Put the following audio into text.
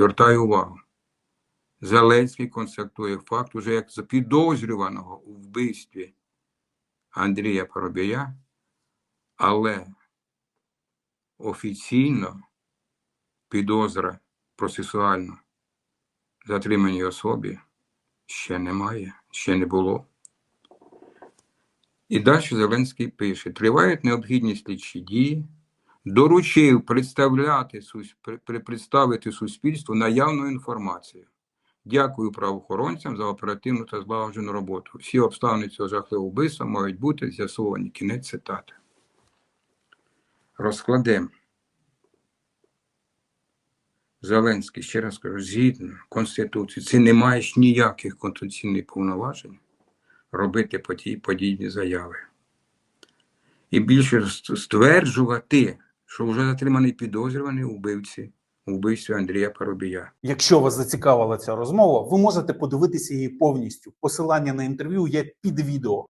Звертаю увагу. Зеленський констатує факт уже як запідозрюваного у вбивстві Андрія Парубія, але офіційно підозра процесуально затриманій особі ще немає, ще не було. І далі Зеленський пише: тривають необхідні слідчі дії, доручив представляти, представити суспільству наявну інформацію. Дякую правоохоронцям за оперативну та злагоджену роботу. Всі обставини цього жахливого вбивства мають бути з'ясовані. Кінець цитати. Розкладемо. Зеленський, ще раз кажу, згідно Конституції, ти не маєш ніяких конституційних повноважень робити поді- подібні заяви. І більше стверджувати, що вже затриманий підозрюваний убивці у Андрія Парубія. Якщо вас зацікавила ця розмова, ви можете подивитися її повністю. Посилання на інтерв'ю є під відео.